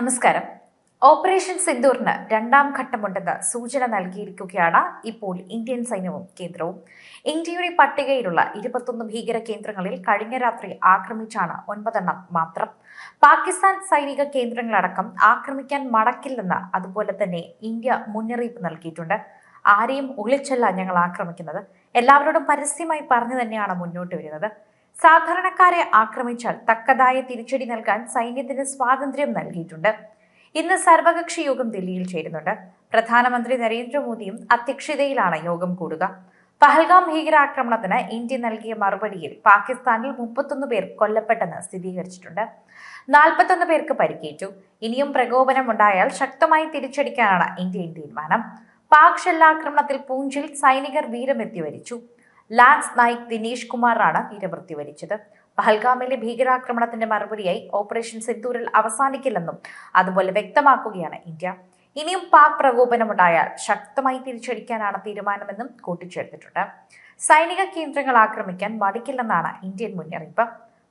നമസ്കാരം. ഓപ്പറേഷൻ സിന്ദൂറിന് രണ്ടാം ഘട്ടമുണ്ടെന്ന് സൂചന നൽകിയിരിക്കുകയാണ് ഇപ്പോൾ ഇന്ത്യൻ സൈന്യവും കേന്ദ്രവും. ഇന്ത്യയുടെ പട്ടികയിലുള്ള ഇരുപത്തൊന്ന് ഭീകര കേന്ദ്രങ്ങളിൽ കഴിഞ്ഞ രാത്രി ആക്രമിച്ചാണ് ഒൻപതെണ്ണം മാത്രം. പാകിസ്ഥാൻ സൈനിക കേന്ദ്രങ്ങളടക്കം ആക്രമിക്കാൻ മടക്കില്ലെന്ന് അതുപോലെ തന്നെ ഇന്ത്യ മുന്നറിയിപ്പ് നൽകിയിട്ടുണ്ട്. ആരെയും ഒളിച്ചല്ല ഞങ്ങൾ ആക്രമിക്കുന്നത്. എല്ലാവരോടും പരസ്യമായി പറഞ്ഞു തന്നെയാണ് മുന്നോട്ട് വരുന്നത്. സാധാരണക്കാരെ ആക്രമിച്ചാൽ തക്കതായ തിരിച്ചടി നൽകാൻ സൈന്യത്തിന് സ്വാതന്ത്ര്യം നൽകിയിട്ടുണ്ട്. ഇന്ന് സർവകക്ഷി യോഗം ദില്ലിയിൽ ചേരുന്നുണ്ട്. പ്രധാനമന്ത്രി നരേന്ദ്രമോദിയും അധ്യക്ഷതയിലാണ് യോഗം കൂടുക. പഹൽഗാം ഭീകരാക്രമണത്തിന് ഇന്ത്യ നൽകിയ മറുപടിയിൽ പാകിസ്ഥാനിൽ മുപ്പത്തൊന്ന് പേർ കൊല്ലപ്പെട്ടെന്ന് സ്ഥിരീകരിച്ചിട്ടുണ്ട്. നാൽപ്പത്തൊന്ന് പേർക്ക് പരിക്കേറ്റു. ഇനിയും പ്രകോപനം ഉണ്ടായാൽ ശക്തമായി തിരിച്ചടിക്കാനാണ് ഇന്ത്യൻ തീരുമാനം. പാക് ഷെല്ലാക്രമണത്തിൽ പൂഞ്ചിൽ സൈനികർ വീരമെത്തി വരിച്ചു ലാൻസ് നായിക് ദിനേഷ് കുമാറാണ് വീരമൃത്യു വരിച്ചത്. പഹൽഗാമിലെ ഭീകരാക്രമണത്തിന്റെ മറുപടിയായി ഓപ്പറേഷൻ സിന്ദൂരിൽ അവസാനിക്കില്ലെന്നും അതുപോലെ വ്യക്തമാക്കുകയാണ് ഇന്ത്യ. ഇനിയും പാക് പ്രകോപനമുണ്ടായാൽ ശക്തമായി തിരിച്ചടിക്കാനാണ് തീരുമാനമെന്നും കൂട്ടിച്ചേർത്തിട്ടുണ്ട്. സൈനിക കേന്ദ്രങ്ങൾ ആക്രമിക്കാൻ മടിക്കില്ലെന്നാണ് ഇന്ത്യൻ മുന്നറിയിപ്പ്.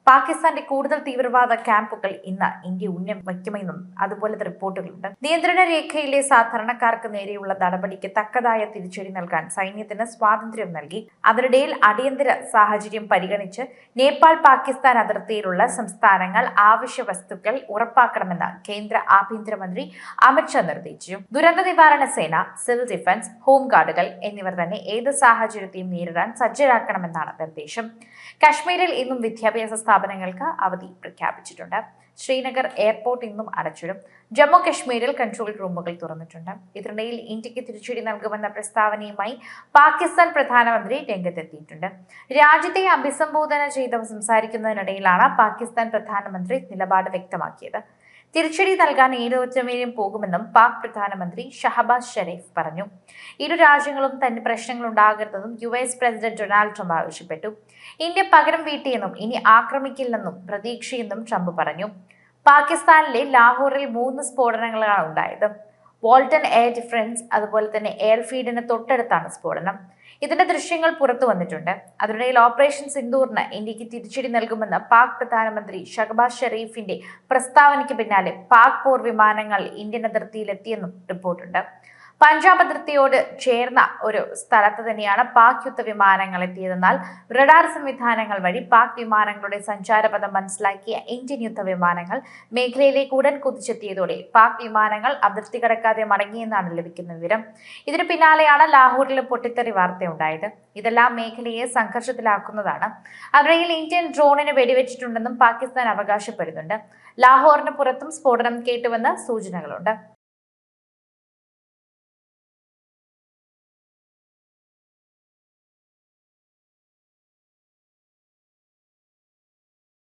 പാകിസ്ഥാന്റെ കൂടുതൽ തീവ്രവാദ ക്യാമ്പുകൾ ഇന്ന് ഇന്ത്യ ഉന്നം വയ്ക്കുമെന്നും അതുപോലത്തെ റിപ്പോർട്ടുകളുണ്ട്. നിയന്ത്രണ രേഖയിലെ സാധാരണക്കാർക്ക് നേരെയുള്ള നടപടിക്ക് തക്കതായ തിരിച്ചടി നൽകാൻ സൈന്യത്തിന് സ്വാതന്ത്ര്യം നൽകി. അതിനിടയിൽ അടിയന്തര സാഹചര്യം പരിഗണിച്ച് നേപ്പാൾ പാകിസ്ഥാൻ അതിർത്തിയിലുള്ള സംസ്ഥാനങ്ങൾ ആവശ്യ വസ്തുക്കൾ ഉറപ്പാക്കണമെന്ന് കേന്ദ്ര ആഭ്യന്തരമന്ത്രി അമിത്ഷാ നിർദ്ദേശിച്ചു. ദുരന്ത നിവാരണ സേന സിവിൽ ഡിഫൻസ് ഹോംഗാർഡുകൾ എന്നിവർ തന്നെ ഏത് സാഹചര്യത്തെയും നേരിടാൻ സജ്ജരാക്കണമെന്നാണ് നിർദ്ദേശം. കശ്മീരിൽ ഇന്നും വിദ്യാഭ്യാസ സ്ഥാപനങ്ങൾക്ക് അവധി പ്രഖ്യാപിച്ചിട്ടുണ്ട്. ശ്രീനഗർ എയർപോർട്ട് ഇന്നും അടച്ചിടും. ജമ്മു കശ്മീരിൽ കൺട്രോൾ റൂമുകൾ തുറന്നിട്ടുണ്ട്. ഇതിനിടയിൽ ഇന്ത്യയ്ക്ക് തിരിച്ചടി നൽകുമെന്ന പ്രസ്താവനയുമായി പാകിസ്ഥാൻ പ്രധാനമന്ത്രി രംഗത്തെത്തിയിട്ടുണ്ട്. രാജ്യത്തെ അഭിസംബോധന ചെയ്ത് സംസാരിക്കുന്നതിനിടയിലാണ് പാകിസ്ഥാൻ പ്രധാനമന്ത്രി നിലപാട് വ്യക്തമാക്കിയത്. തിരിച്ചടി നൽകാൻ ഏതൊറ്റമേലും പോകുമെന്നും പാക് പ്രധാനമന്ത്രി ഷഹബാസ് ഷെരീഫ് പറഞ്ഞു. ഇരു രാജ്യങ്ങളും തന്നെ പ്രശ്നങ്ങൾ ഉണ്ടാകരുതെന്നും U S president Donald Trump ആവശ്യപ്പെട്ടു. ഇന്ത്യ പകരം വീട്ടിയെന്നും ഇനി ആക്രമിക്കില്ലെന്നും പ്രതീക്ഷയെന്നും ട്രംപ് പറഞ്ഞു. പാകിസ്ഥാനിലെ ലാഹോറിൽ മൂന്ന് സ്ഫോടനങ്ങളാണ് ഉണ്ടായത്. വോൾട്ടൺ എയർ ഡിഫറൻസ് അതുപോലെ തന്നെ എയർഫീൽഡിന് തൊട്ടടുത്താണ് സ്ഫോടനം. ഇതിന്റെ ദൃശ്യങ്ങൾ പുറത്തു വന്നിട്ടുണ്ട്. അതിനിടയിൽ ഓപ്പറേഷൻ സിന്ദൂറിന് ഇന്ത്യയ്ക്ക് തിരിച്ചടി നൽകുമെന്ന് പാക് പ്രധാനമന്ത്രി ഷഹബാസ് ഷെറീഫിന്റെ പ്രസ്താവനയ്ക്ക് പിന്നാലെ പാക് പോർ വിമാനങ്ങൾ ഇന്ത്യൻ അതിർത്തിയിലെത്തിയെന്നും റിപ്പോർട്ടുണ്ട്. പഞ്ചാബ് അതിർത്തിയോട് ചേർന്ന ഒരു സ്ഥലത്ത് തന്നെയാണ് പാക് യുദ്ധ വിമാനങ്ങൾ എത്തിയതെന്നാൽ റഡാർ സംവിധാനങ്ങൾ വഴി പാക് വിമാനങ്ങളുടെ സഞ്ചാരപഥം മനസ്സിലാക്കിയ ഇന്ത്യൻ യുദ്ധ വിമാനങ്ങൾ മേഖലയിലേക്ക് ഉടൻ കുതിച്ചെത്തിയതോടെ പാക് വിമാനങ്ങൾ അതിർത്തി കടക്കാതെ മടങ്ങിയെന്നാണ് ലഭിക്കുന്ന വിവരം. ഇതിനു പിന്നാലെയാണ് ലാഹോറിലെ പൊട്ടിത്തെറി വാർത്തയുണ്ടായത്. ഇതെല്ലാം മേഖലയെ സംഘർഷത്തിലാക്കുന്നതാണ്. അതിനിടയിൽ ഇന്ത്യൻ ഡ്രോണിന് വെടിവെച്ചിട്ടുണ്ടെന്നും പാകിസ്ഥാൻ അവകാശപ്പെടുന്നുണ്ട്. ലാഹോറിന് പുറത്തും സ്ഫോടനം കേട്ടുവെന്ന് സൂചനകളുണ്ട്.